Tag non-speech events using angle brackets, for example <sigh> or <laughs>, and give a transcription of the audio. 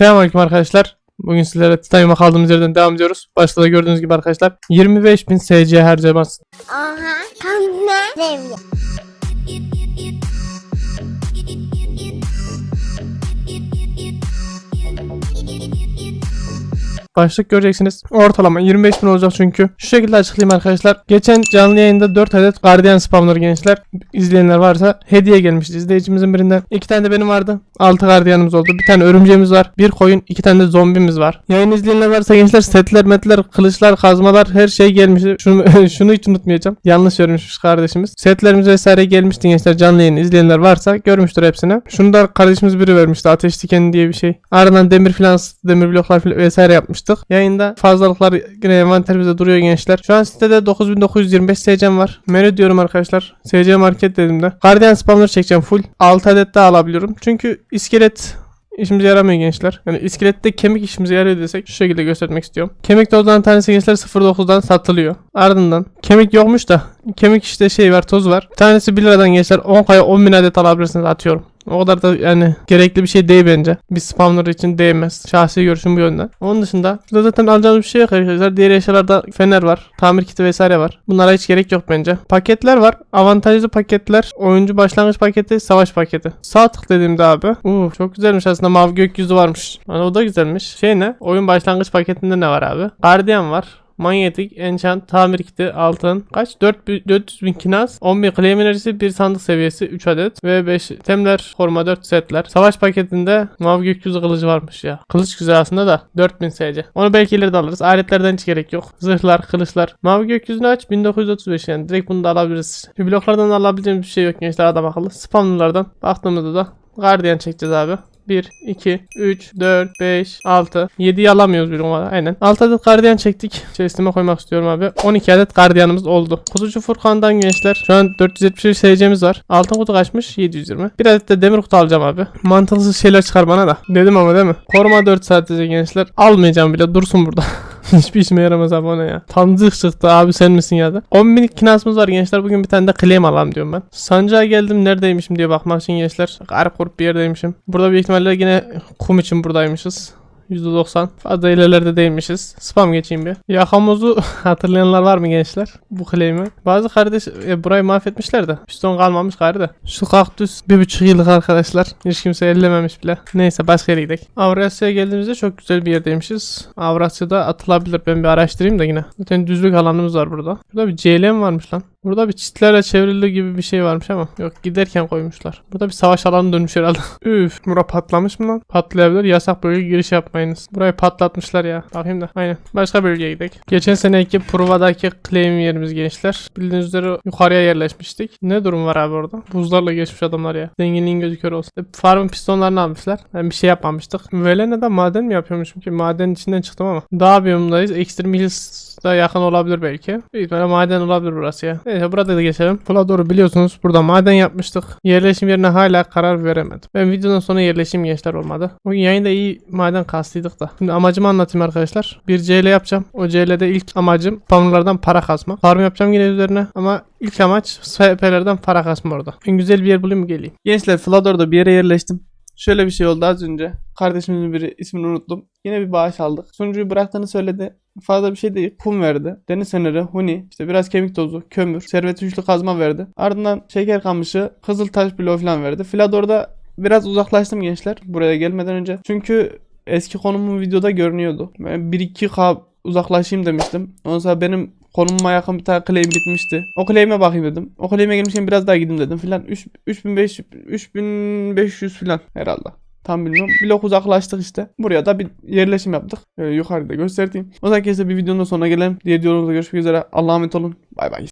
Selamünaleyküm arkadaşlar. Bugün sizlere Titanium'a kaldığımız yerden devam ediyoruz. Başta da gördüğünüz gibi arkadaşlar 25.000 SC harcaması. Aha. Tam? Başlık göreceksiniz. Ortalama 25.000 olacak çünkü. Şu şekilde açıklayayım arkadaşlar. Geçen canlı yayında 4 adet Guardian spawner gençler. İzleyenler varsa hediye gelmişti izleyicimizin birinden. 2 tane de benim vardı. 6 Guardian'ımız oldu. Bir tane örümceğimiz var. Bir koyun, 2 tane de zombimiz var. Yayın izleyenler varsa gençler setler, metler, kılıçlar, kazmalar her şey gelmişti. <laughs> Şunu, <laughs> şunu hiç unutmayacağım. Yanlış görmüşüz kardeşimiz. Setlerimiz vesaire gelmişti gençler. Canlı yayın izleyenler varsa görmüştür hepsini. Şunu da kardeşimiz biri vermişti. Ateş dikeni diye bir şey. Ardından demir filan, demir bloklar filan vesaire yapmıştık. Yayında fazlalıklar yine envanterimizde duruyor gençler. Şu an sitede 9925 SC'm var. Menü diyorum arkadaşlar. SC market dedim de. Guardian spawner çekeceğim full. 6 adet daha alabiliyorum. Çünkü iskelet işimize yaramıyor gençler. Yani iskelette kemik işimize yarıyor desek şu şekilde göstermek istiyorum. Kemik tozlarının tanesi gençler 0.9'dan satılıyor. Ardından kemik yokmuş da kemik işte şey var toz var. Tanesi 1 liradan gençler 10 kaya 10 bin adet alabilirsiniz atıyorum. O kadar da yani gerekli bir şey değil bence. Bir spawner için değmez. Şahsi görüşüm bu yönden. Onun dışında şurada zaten alacağımız bir şey yok arkadaşlar. Diğer eşyalarda fener var. Tamir kiti vesaire var. Bunlara hiç gerek yok bence. Paketler var. Avantajlı paketler. Oyuncu başlangıç paketi, savaş paketi. Sağ tık dediğimde abi. Uu, çok güzelmiş aslında. Mavi gökyüzü varmış. Yani o da güzelmiş. Şey ne? Oyun başlangıç paketinde ne var abi? Guardian var. Manyetik, enchant, tamir kiti, altın. Kaç? 4, 400 bin kinaz, 10 bin claim enerjisi, 1 sandık seviyesi 3 adet ve 5 temler, koruma 4 setler. Savaş paketinde mavi gökyüzü kılıcı varmış ya. Kılıç güzel aslında da 4000 SC. Onu belki ileride alırız. Aletlerden hiç gerek yok. Zırhlar, kılıçlar. Mavi gökyüzünü aç 1935 yani. Direkt bunu da alabiliriz. Bir bloklardan alabileceğimiz bir şey yok gençler adam akıllı. Spamlardan baktığımızda da Guardian çekeceğiz abi. 1, 2, 3, 4, 5, 6. 7'yi alamıyoruz bir numara. Aynen. 6 adet gardiyan çektik. Chest'ime koymak istiyorum abi. 12 adet gardiyanımız oldu. Kutucu Furkan'dan gençler. Şu an 471 SC'miz var. Altın kutu kaçmış? 720. Bir adet de demir kutu alacağım abi. Mantıksız şeyler çıkar bana da. Dedim ama değil mi? Koruma 4 sadece gençler. Almayacağım bile. Dursun burada. <laughs> Hiçbir işime yaramaz abi ona ya. Tanıdık çıktı abi sen misin ya da. 10 binlik kinasımız var gençler. Bugün bir tane de claim alalım diyorum ben. Sancağa geldim neredeymişim diye bakmak için gençler. Garip grup bir yerdeymişim. Burada büyük ihtimalle yine kum için buradaymışız. %90. Fazla ilerlerde değilmişiz. Spam geçeyim bir. Yakamozu <laughs> hatırlayanlar var mı gençler? Bu claim'i. Bazı kardeş e, burayı mahvetmişler de. Piston kalmamış gari de. Şu kaktüs bir buçuk yıllık arkadaşlar. Hiç kimse ellememiş bile. Neyse başka yere gidelim. Avrasya'ya geldiğimizde çok güzel bir yerdeymişiz. Avrasya'da atılabilir. Ben bir araştırayım da yine. Zaten düzlük alanımız var burada. Burada bir CLM varmış lan. Burada bir çitlerle çevrili gibi bir şey varmış ama yok giderken koymuşlar. Burada bir savaş alanı dönmüş herhalde. <laughs> Üf. Bura patlamış mı lan? Patlayabilir. Yasak bölge giriş yapmayınız. Burayı patlatmışlar ya. Bakayım da. Aynen. Başka bölgeye gidelim. Geçen seneki Prova'daki claim yerimiz gençler. Bildiğiniz üzere yukarıya yerleşmiştik. Ne durum var abi orada? Buzlarla geçmiş adamlar ya. Zenginliğin gözü kör olsun. E, Farmın pistonlarını almışlar. Yani bir şey yapmamıştık. Velena'da maden mi yapıyormuşum ki? Madenin içinden çıktım ama. Dağ biyomundayız. Extreme Hills da yakın olabilir belki. Büyük maden olabilir burası ya. Neyse burada da geçelim. Buna doğru biliyorsunuz burada maden yapmıştık. Yerleşim yerine hala karar veremedim. Ben videonun sonu yerleşim gençler olmadı. Bugün yayında iyi maden kastıydık da. Şimdi amacımı anlatayım arkadaşlar. Bir CL yapacağım. O CL'de ilk amacım farmlardan para kasma. Farm yapacağım yine üzerine ama ilk amaç SP'lerden para kasma orada. En güzel bir yer bulayım geleyim. Gençler Flador'da bir yere yerleştim. Şöyle bir şey oldu az önce. Kardeşimin biri ismini unuttum. Yine bir bağış aldık. Sunucuyu bıraktığını söyledi. Fazla bir şey değil. Kum verdi. Deniz feneri, huni, işte biraz kemik tozu, kömür, servet üçlü kazma verdi. Ardından şeker kamışı, kızıl taş bloğu falan verdi. Flador'da biraz uzaklaştım gençler buraya gelmeden önce. Çünkü eski konumum videoda görünüyordu. Ben 1-2K uzaklaşayım demiştim. Ondan sonra benim konumuma yakın bir tane claim gitmişti. O claim'e bakayım dedim. O claim'e gelmişken biraz daha gideyim dedim filan. 3 3500 3500 filan herhalde. Tam bilmiyorum. Blok uzaklaştık işte. Buraya da bir yerleşim yaptık. Böyle yukarıda göstereyim. O zaman kesin bir videonun sonuna gelelim. Diğer videomuzda görüşmek üzere. Allah'a emanet olun. Bay bay.